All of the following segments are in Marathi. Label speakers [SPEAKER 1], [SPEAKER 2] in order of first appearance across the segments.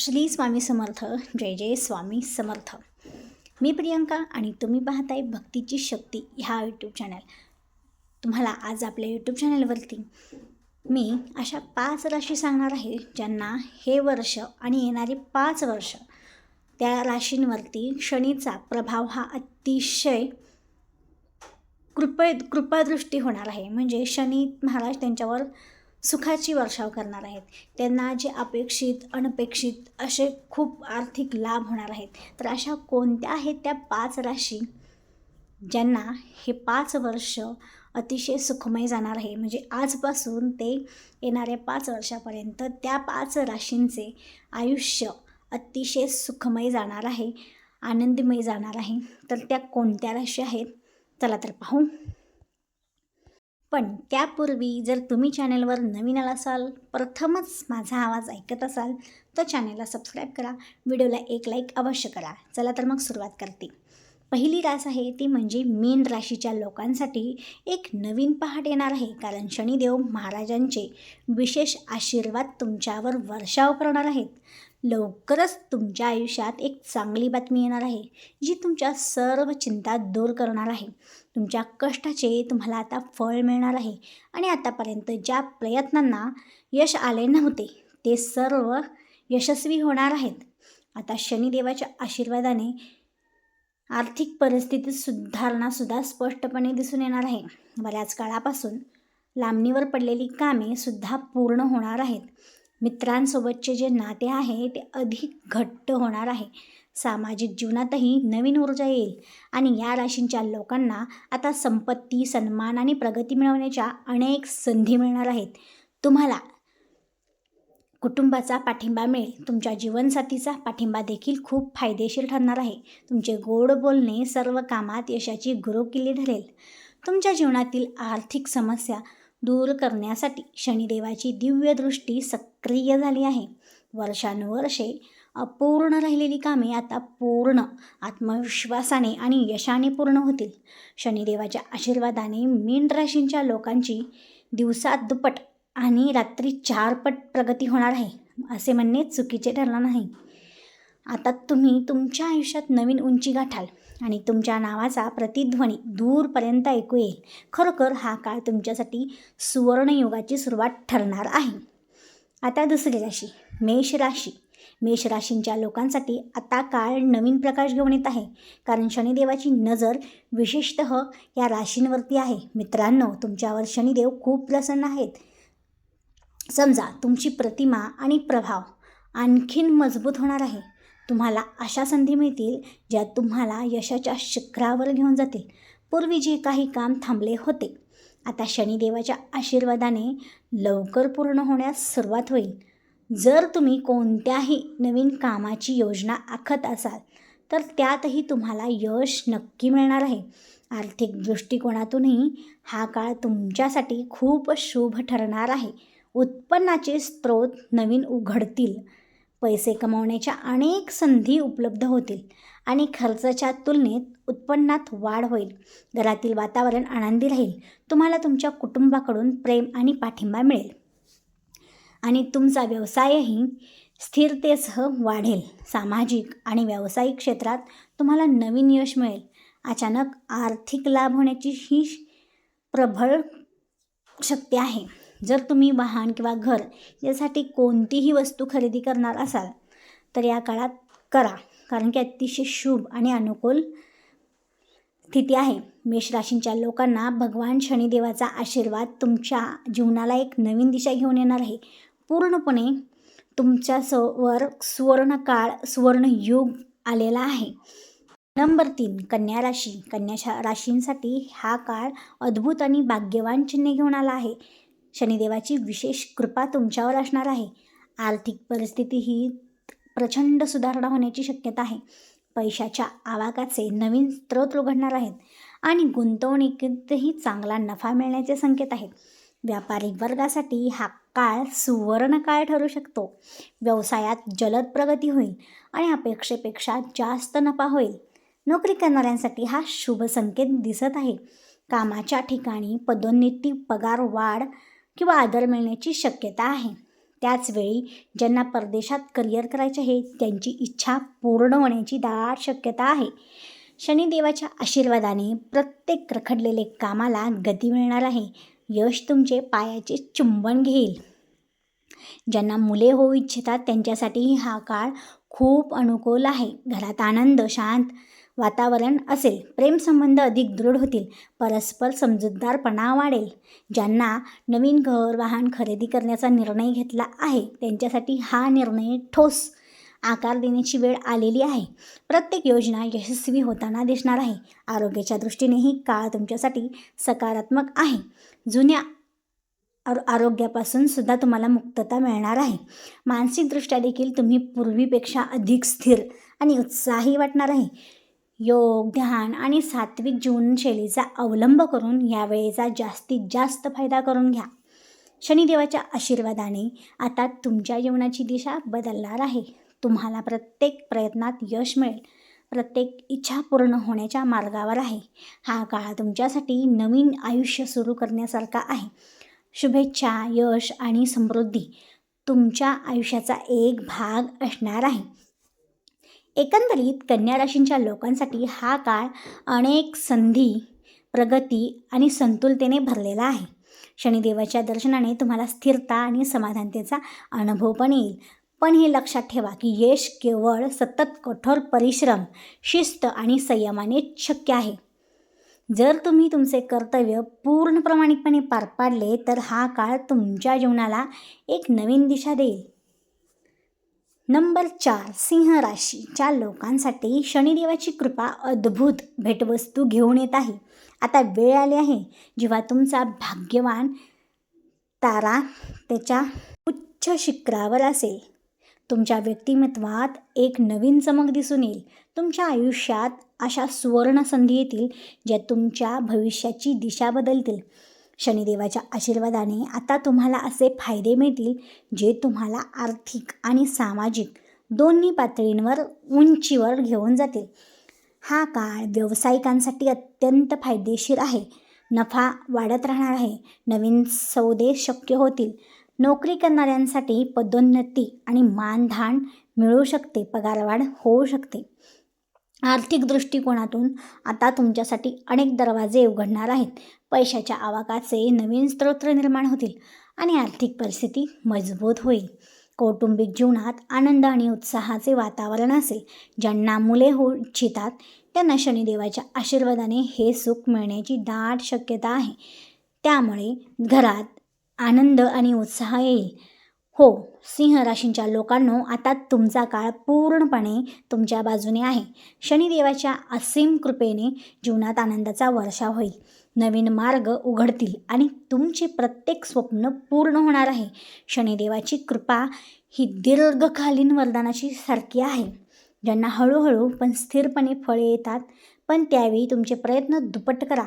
[SPEAKER 1] श्री स्वामी समर्थ जय जय स्वामी समर्थ. मी प्रियंका आणि तुम्ही पाहताय भक्तीची शक्ती ह्या यूट्यूब चॅनल तुम्हाला आज आपल्या यूट्यूब चॅनलवरती मी अशा पाच राशी सांगणार आहे ज्यांना हे वर्ष आणि येणारी पाच वर्ष त्या राशींवरती शनीचा प्रभाव हा अतिशय कृपे कृपादृष्टी होणार आहे. म्हणजे शनी महाराज त्यांच्यावर सुखाची वर्षाव करणार आहेत. त्यांना जे अपेक्षित अनपेक्षित असे खूप आर्थिक लाभ होणार आहेत. तर अशा कोणत्या आहेत त्या पाच राशी ज्यांना हे पाच वर्ष अतिशय सुखमय जाणार आहे? म्हणजे आजपासून ते येणाऱ्या पाच वर्षापर्यंत त्या पाच राशींचे आयुष्य अतिशय सुखमय जाणार आहे आनंदमय जाणार आहे. तर त्या कोणत्या राशी आहेत? चला तर पाहू. पण त्यापूर्वी जर तुम्ही चॅनलवर नवीन आला असाल प्रथमच माझा आवाज ऐकत असाल तर चॅनलला सबस्क्राईब करा व्हिडिओला एक लाईक अवश्य करा. चला तर मग सुरुवात करते. पहिली रास आहे ती म्हणजे मीन राशीच्या लोकांसाठी एक नवीन पहाट येणार आहे. कारण शनिदेव महाराजांचे विशेष आशीर्वाद तुमच्यावर वर्षाव करणार आहेत. लवकरच तुमच्या आयुष्यात एक चांगली बातमी येणार आहे जी तुमच्या सर्व चिंता दूर करणार आहे. तुमच्या कष्टाचे तुम्हाला आता फळ मिळणार आहे आणि आतापर्यंत ज्या प्रयत्नांना यश आले नव्हते ते सर्व यशस्वी होणार आहेत. आता शनिदेवाच्या आशीर्वादाने आर्थिक परिस्थितीत सुधारणासुद्धा स्पष्टपणे दिसून येणार आहे. बऱ्याच काळापासून लांबणीवर पडलेली कामे सुद्धा पूर्ण होणार आहेत. मित्रांसोबतचे जे नाते आहे ते अधिक घट्ट होणार आहे. सामाजिक जीवनातही नवीन ऊर्जा येईल आणि या राशींच्या लोकांना आता संपत्ती सन्मान आणि प्रगती मिळवण्याच्या अनेक संधी मिळणार आहेत. तुम्हाला कुटुंबाचा पाठिंबा मिळेल. तुमच्या जीवनसाथीचा पाठिंबा देखील खूप फायदेशीर ठरणार आहे. तुमचे गोड बोलणे सर्व कामात यशाची गुरुकिल्ली ठरेल. तुमच्या जीवनातील आर्थिक समस्या दूर करण्यासाठी शनिदेवाची दिव्यदृष्टी सक्रिय झाली आहे. वर्षानुवर्षे अपूर्ण राहिलेली कामे आता पूर्ण आत्मविश्वासाने आणि यशाने पूर्ण होतील. शनिदेवाच्या आशीर्वादाने मीन राशींच्या लोकांची दिवसात दुप्पट आणि रात्री चारपट प्रगती होणार आहे असे म्हणणे चुकीचे ठरणार नाही. आता तुम्ही तुमच्या आयुष्यात नवीन उंची गाठाल आणि तुमच्या नावाचा प्रतिध्वनी दूरपर्यंत ऐकू येईल. खरोखर हा काळ तुमच्यासाठी सुवर्णयुगाची सुरुवात ठरणार आहे. आता दुसरी राशी मेष राशी. मेष राशींच्या लोकांसाठी आता काळ नवीन प्रकाश घेऊन येत आहे. कारण शनिदेवाची नजर विशेषत या राशींवरती आहे. मित्रांनो तुमच्यावर शनिदेव खूप प्रसन्न आहेत. समजा तुमची प्रतिमा आणि प्रभाव आणखीन मजबूत होणार आहे. तुम्हाला अशा संधी मिळतील ज्या तुम्हाला यशाच्या शिखरावर घेऊन जातील. पूर्वी जे काही काम थांबले होते आता शनिदेवाच्या आशीर्वादाने लवकर पूर्ण होण्यास सुरुवात होईल. जर तुम्ही कोणत्याही नवीन कामाची योजना आखत असाल तर त्यातही तुम्हाला यश नक्की मिळणार आहे. आर्थिक दृष्टिकोनातूनही हा काळ तुमच्यासाठी खूप शुभ ठरणार आहे. उत्पन्नाचे स्रोत नवीन उघडतील. पैसे कमावण्याच्या अनेक संधी उपलब्ध होतील आणि खर्चाच्या तुलनेत उत्पन्नात वाढ होईल. घरातील वातावरण आनंदी राहील. तुम्हाला तुमच्या कुटुंबाकडून प्रेम आणि पाठिंबा मिळेल. आणि तुमचा व्यवसायही स्थिरतेसह वाढेल. सामाजिक आणि व्यावसायिक क्षेत्रात तुम्हाला नवीन यश मिळेल. अचानक आर्थिक लाभ होण्याची ही प्रबळ शक्ती आहे. जर तुम्ही वाहन किंवा घर यासाठी कोणतीही वस्तू खरेदी करणार असाल तर या काळात करा कारण की अतिशय शुभ आणि अनुकूल स्थिती आहे. मेषराशींच्या लोकांना भगवान शनिदेवाचा आशीर्वाद तुमच्या जीवनाला एक नवीन दिशा घेऊन येणार आहे. पूर्णपणे तुमच्या तुमच्यासवर सुवर्णकाळ सुवर्णयुग आलेला आहे. नंबर तीन कन्या राशी. कन्या राशींसाठी हा काळ अद्भुत आणि भाग्यवान चिन्हे घेऊन आला आहे. शनिदेवाची विशेष कृपा तुमच्यावर असणार आहे. आर्थिक परिस्थिती ही प्रचंड सुधारणा होण्याची शक्यता आहे. पैशाच्या आवाकाचे नवीन स्रोत उघडणार आहेत आणि गुंतवणुकीतही चांगला नफा मिळण्याचे संकेत आहेत. व्यापारी वर्गासाठी हा काळ सुवर्ण काळ ठरू शकतो. व्यवसायात जलद प्रगती होईल आणि अपेक्षेपेक्षा जास्त नफा होईल. नोकरी करणाऱ्यांसाठी हा शुभ संकेत दिसत आहे. कामाच्या ठिकाणी पदोन्नती पगार वाढ किंवा आदर मिळण्याची शक्यता आहे. त्याचवेळी ज्यांना परदेशात करिअर करायचे आहे त्यांची इच्छा पूर्ण होण्याची दाट शक्यता आहे. शनिदेवाच्या आशीर्वादाने प्रत्येक रखडलेले कामाला गती मिळणार आहे. यश तुमचे पायाचे चुंबन घेईल. ज्यांना मुले होऊ इच्छितात त्यांच्यासाठीही हा काळ खूप अनुकूल आहे. घरात आनंद शांत वातावरण असेल प्रेमसंबंध अधिक दृढ होतील परस्पर समजूतदारपणा वाढेल. ज्यांना नवीन घर वाहन खरेदी करण्याचा निर्णय घेतला आहे त्यांच्यासाठी हा निर्णय ठोस आकार देण्याची वेळ आलेली आहे. प्रत्येक योजना यशस्वी होताना दिसणार आहे. आरोग्याच्या दृष्टीनेही काळ तुमच्यासाठी सकारात्मक आहे. जुन्या आरोग्यापासून सुद्धा तुम्हाला मुक्तता मिळणार आहे. मानसिकदृष्ट्या देखील तुम्ही पूर्वीपेक्षा अधिक स्थिर आणि उत्साही वाटणार आहे. योग ध्यान आणि सात्विक जीवनशैलीचा अवलंब करून यावेळेचा जास्तीत जास्त फायदा करून घ्या. शनिदेवाच्या आशीर्वादाने आता तुमच्या जीवनाची दिशा बदलणार आहे. तुम्हाला प्रत्येक प्रयत्नात यश मिळेल. प्रत्येक इच्छा पूर्ण होण्याच्या मार्गावर आहे. हा काळ तुमच्यासाठी नवीन आयुष्य सुरू करण्यासारखा आहे. शुभेच्छा यश आणि समृद्धी तुमच्या आयुष्याचा एक भाग असणार आहे. एकंदरीत कन्या राशींच्या लोकांसाठी हा काळ अनेक संधी प्रगती आणि संतुलतेने भरलेला आहे. शनिदेवाच्या दर्शनाने तुम्हाला स्थिरता आणि समाधानतेचा अनुभव पण येईल. पण हे लक्षात ठेवा की यश केवळ सतत कठोर परिश्रम शिस्त आणि संयमाने शक्य आहे. जर तुम्ही तुमचे कर्तव्य पूर्ण प्रामाणिकपणे पार पाडले तर हा काळ तुमच्या जीवनाला एक नवीन दिशा देईल. नंबर चार सिंह राशीच्या लोकांसाठी शनिदेवाची कृपा अद्भुत भेटवस्तू घेऊन येत आहे. आता वेळ आली आहे. जेव्हा तुमचा भाग्यवान तारा त्याच्या उच्च शिखरावर असेल तुमच्या व्यक्तिमत्वात एक नवीन चमक दिसून येईल. तुमच्या आयुष्यात अशा सुवर्ण संधी येतील ज्या तुमच्या भविष्याची दिशा बदलतील. शनिदेवाच्या आशीर्वादाने आता तुम्हाला असे फायदे मिळतील जे तुम्हाला आर्थिक आणि सामाजिक दोन्ही पातळींवर उंचीवर घेऊन जातील. हा काळ व्यावसायिकांसाठी अत्यंत फायदेशीर आहे. नफा वाढत राहणार आहे. नवीन सौदे शक्य होतील. नोकरी करणाऱ्यांसाठी पदोन्नती आणि मानधान मिळू शकते पगारवाढ होऊ शकते. आर्थिक दृष्टिकोनातून आता तुमच्यासाठी अनेक दरवाजे उघडणार आहेत. पैशाच्या आवाकाचे नवीन स्रोत निर्माण होतील आणि आर्थिक परिस्थिती मजबूत होईल. कौटुंबिक जीवनात आनंद आणि उत्साहाचे वातावरण असेल ज्यांना मुले होऊ इच्छितात त्यांना शनिदेवाच्या आशीर्वादाने हे सुख मिळण्याची दाट शक्यता आहे. त्यामुळे घरात आनंद आणि उत्साह येईल. हो सिंह राशींच्या लोकांनो आता तुमचा काळ पूर्णपणे तुमच्या बाजूने आहे. शनिदेवाच्या असीम कृपेने जीवनात आनंदाचा वर्षा होईल. नवीन मार्ग उघडतील आणि तुमचे प्रत्येक स्वप्न पूर्ण होणार आहे. शनिदेवाची कृपा ही दीर्घकालीन वरदानाची सारखी आहे. ज्यांना हळूहळू पण स्थिरपणे फळे येतात पण त्यावेळी तुमचे प्रयत्न दुप्पट करा.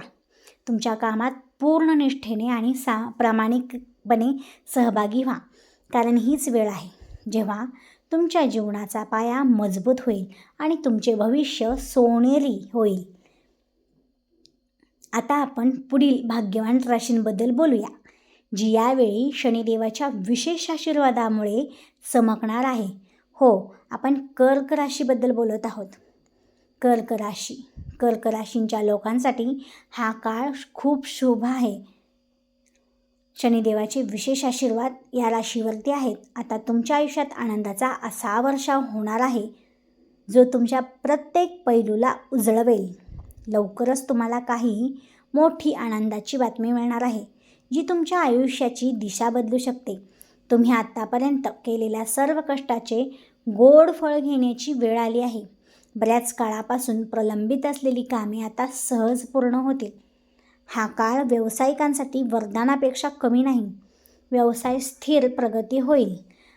[SPEAKER 1] तुमच्या कामात पूर्ण निष्ठेने आणि सा प्रामाणिकपणे सहभागी व्हा. कारण हीच वेळ आहे जेव्हा तुमच्या जीवनाचा पाया मजबूत होईल आणि तुमचे भविष्य सोनेरी होईल. आता आपण पुढील भाग्यवान राशींबद्दल बोलूया जी यावेळी शनिदेवाच्या विशेष आशीर्वादामुळे चमकणार आहे. हो आपण कर्क राशीबद्दल बोलत आहोत. कर्क राशी कर्क राशींच्या लोकांसाठी हा काळ खूप शुभ आहे. शनिदेवाचे विशेष आशीर्वाद या राशीवरती आहेत. आता तुमच्या आयुष्यात आनंदाचा असा वर्षाव होणार आहे जो तुमच्या प्रत्येक पैलूला उजळवेल. लवकरच तुम्हाला काही मोठी आनंदाची बातमी मिळणार आहे जी तुमच्या आयुष्याची दिशा बदलू शकते. तुम्ही आत्तापर्यंत केलेल्या सर्व कष्टाचे गोड फळ घेण्याची वेळ आली आहे. बऱ्याच काळापासून प्रलंबित असलेली कामे आता सहज पूर्ण होतील. हा काळ व्यावसायिकांसाठी वरदानापेक्षा कमी नाही. व्यवसाय स्थिर प्रगती होईल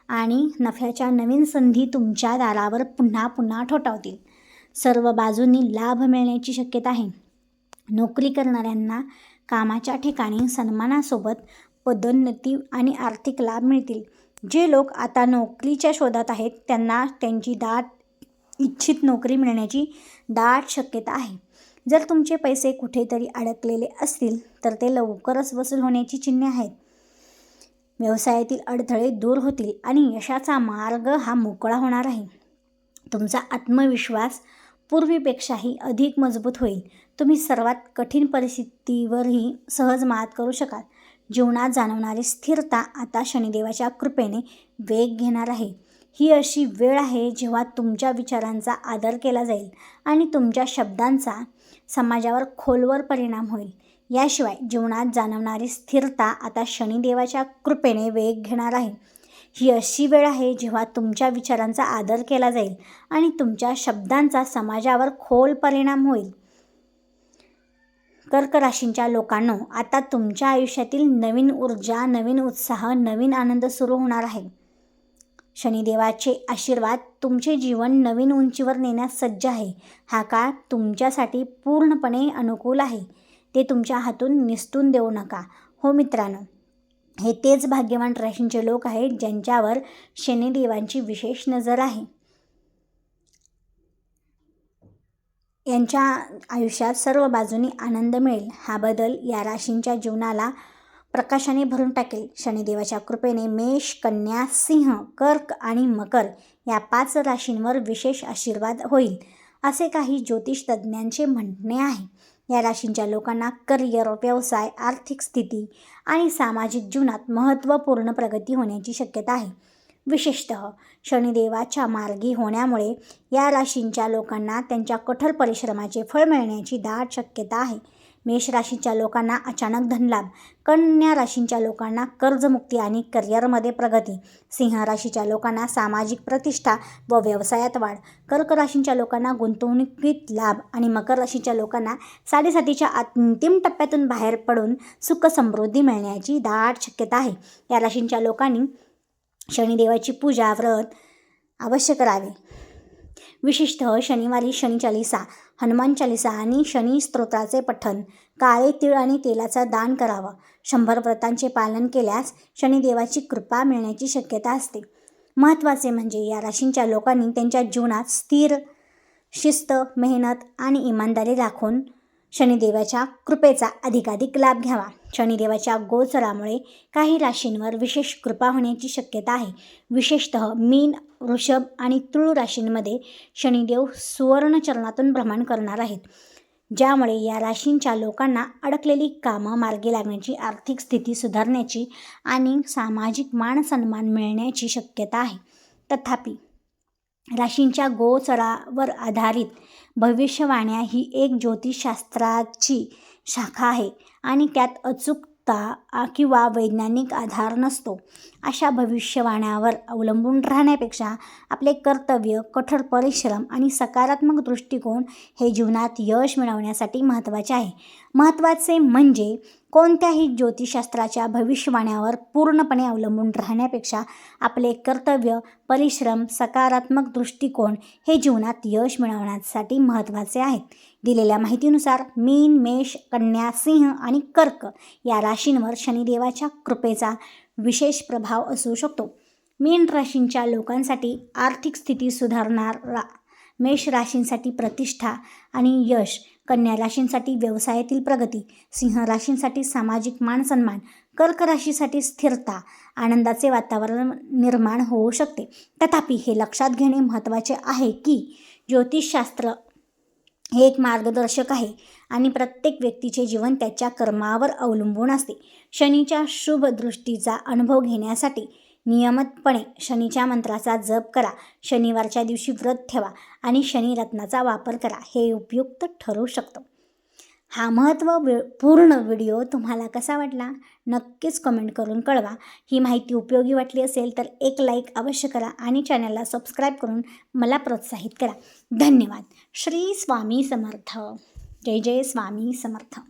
[SPEAKER 1] आणि नफ्याच्या नवीन संधी तुमच्या दारावर पुन्हा पुन्हा ठोठावतील. सर्व बाजूंनी लाभ मिळण्याची शक्यता आहे. नोकरी करणाऱ्यांना कामाच्या ठिकाणी सन्मानासोबत पदोन्नती आणि आर्थिक लाभ मिळतील. जे लोक आता नोकरीच्या शोधात आहेत त्यांना त्यांची दाट इच्छित नोकरी मिळण्याची दाट शक्यता आहे. जर तुमचे पैसे कुठेतरी अडकलेले असतील तर ते लवकरच वसूल होण्याची चिन्हे आहेत. व्यवसायातील अडथळे दूर होतील आणि यशाचा मार्ग हा मोकळा होणार आहे. तुमचा आत्मविश्वास पूर्वीपेक्षाही अधिक मजबूत होईल. तुम्ही सर्वात कठीण परिस्थितीवरही सहज मात करू शकाल. जीवनात जाणवणारी स्थिरता आता शनिदेवाच्या कृपेने वेग घेणार आहे. ही अशी वेळ आहे जेव्हा तुमच्या विचारांचा आदर केला जाईल आणि तुमच्या शब्दांचा समाजावर खोलवर परिणाम होईल. याशिवाय जीवनात जाणवणारी स्थिरता आता शनिदेवाच्या कृपेने वेग घेणार आहे. ही अशी वेळ आहे जेव्हा तुमच्या विचारांचा आदर केला जाईल आणि तुमच्या शब्दांचा समाजावर खोल परिणाम होईल. कर्क राशींच्या लोकांनो आता तुमच्या आयुष्यातील नवीन ऊर्जा नवीन उत्साह नवीन आनंद सुरू होणार आहे. शनिदेवाचे आशीर्वाद तुमचे जीवन नवीन उंचीवर नेण्यास सज्ज आहे. हा काळ तुमच्यासाठी पूर्णपणे अनुकूल आहे. ते तुमच्या हातून निसटून देऊ नका. हो मित्रांनो हे तेच भाग्यवान राशींचे लोक आहेत ज्यांच्यावर शनिदेवांची विशेष नजर आहे. यांच्या आयुष्यात सर्व बाजूनी आनंद मिळेल. हा बदल या राशींच्या जीवनाला प्रकाशाने भरून टाकेल. शनिदेवाच्या कृपेने मेष कन्या सिंह कर्क आणि मकर या पाच राशींवर विशेष आशीर्वाद होईल. असे काही ज्योतिष तज्ज्ञांचे म्हणणे आहे. या राशींच्या लोकांना करिअर व्यवसाय आर्थिक स्थिती आणि सामाजिक जीवनात महत्त्वपूर्ण प्रगती होण्याची शक्यता आहे. विशेषतः शनिदेवाच्या मार्गी होण्यामुळे या राशींच्या लोकांना त्यांच्या कठोर परिश्रमाचे फळ मिळण्याची दाट शक्यता आहे. मेष राशीच्या लोकांना अचानक धनलाभ कन्या राशींच्या लोकांना कर्जमुक्ती आणि करिअरमध्ये प्रगती. सिंह राशीच्या लोकांना सामाजिक प्रतिष्ठा व व्यवसायात वाढ. कर्क राशींच्या लोकांना गुंतवणुकीत लाभ आणि मकर राशीच्या लोकांना साडेसातीच्या अंतिम टप्प्यातून बाहेर पडून सुख समृद्धी मिळण्याची दाट शक्यता आहे. या राशींच्या लोकांनी शनिदेवाची पूजा व्रत अवश्य करावे. विशेषतः शनिवारी शनी चालिसा हनुमान चालिसा आणि शनी स्तोत्राचे पठण. काळे तीळ आणि तेलाचा दान करावं. शंभर व्रतांचे पालन केल्यास शनिदेवाची कृपा मिळण्याची शक्यता असते. महत्त्वाचे म्हणजे या राशींच्या लोकांनी त्यांच्या जीवनात स्थिर शिस्त मेहनत आणि इमानदारी दाखवून शनिदेवाच्या कृपेचा अधिकाधिक लाभ घ्यावा. शनिदेवाच्या गोचरामुळे काही राशींवर विशेष कृपा होण्याची शक्यता आहे. विशेषतः मीन वृषभ आणि तृळ राशींमध्ये शनिदेव सुवर्णचरणातून भ्रमण करणार आहेत. ज्यामुळे या राशींच्या लोकांना अडकलेली कामं मार्गी लागण्याची आर्थिक स्थिती सुधारण्याची आणि सामाजिक मानसन्मान मिळण्याची शक्यता आहे. तथापि राशींच्या गोचरावर आधारित भविष्यवाण्या ही एक ज्योतिषशास्त्राची शाखा आहे आणि त्यात अचूक अचूकता किंवा वैज्ञानिक आधार नसतो. अशा भविष्यवाण्यावर अवलंबून राहण्यापेक्षा आपले कर्तव्य कठोर परिश्रम आणि सकारात्मक दृष्टिकोन हे जीवनात यश मिळवण्यासाठी महत्त्वाचे आहे. महत्त्वाचे म्हणजे कोणत्याही ज्योतिषशास्त्राच्या भविष्यवाण्यावर पूर्णपणे अवलंबून राहण्यापेक्षा आपले कर्तव्य परिश्रम सकारात्मक दृष्टिकोन हे जीवनात यश मिळवण्यासाठी महत्त्वाचे आहेत दिलेल्या माहितीनुसार मीन मेष कन्या सिंह आणि कर्क या राशींवर शनिदेवाच्या कृपेचा विशेष प्रभाव असू शकतो. मीन राशींच्या लोकांसाठी आर्थिक स्थिती सुधारणारा मेष राशींसाठी प्रतिष्ठा आणि यश कन्या राशींसाठी व्यवसायातील प्रगती सिंह राशींसाठी सामाजिक मानसन्मान कर्क राशीसाठी स्थिरता आनंदाचे वातावरण निर्माण होऊ शकते. तथापि हे लक्षात घेणे महत्त्वाचे आहे की ज्योतिषशास्त्र हे एक मार्गदर्शक आहे आणि प्रत्येक व्यक्तीचे जीवन त्याच्या कर्मावर अवलंबून असते. शनीच्या शुभ दृष्टीचा अनुभव घेण्यासाठी नियमितपणे शनीच्या मंत्राचा जप करा शनिवारच्या दिवशी व्रत ठेवा आणि शनिरत्नाचा वापर करा हे उपयुक्त ठरू शकतं. हा महत्त्व पूर्ण व्हिडिओ तुम्हाला कसा वाटला? नक्कीच कमेंट करून कळवा. ही माहिती उपयोगी वाटली असेल तर एक लाईक अवश्य करा आणि चॅनलला सबस्क्राईब करून मला प्रोत्साहित करा. धन्यवाद. श्री स्वामी समर्थ. जय जय स्वामी समर्थ.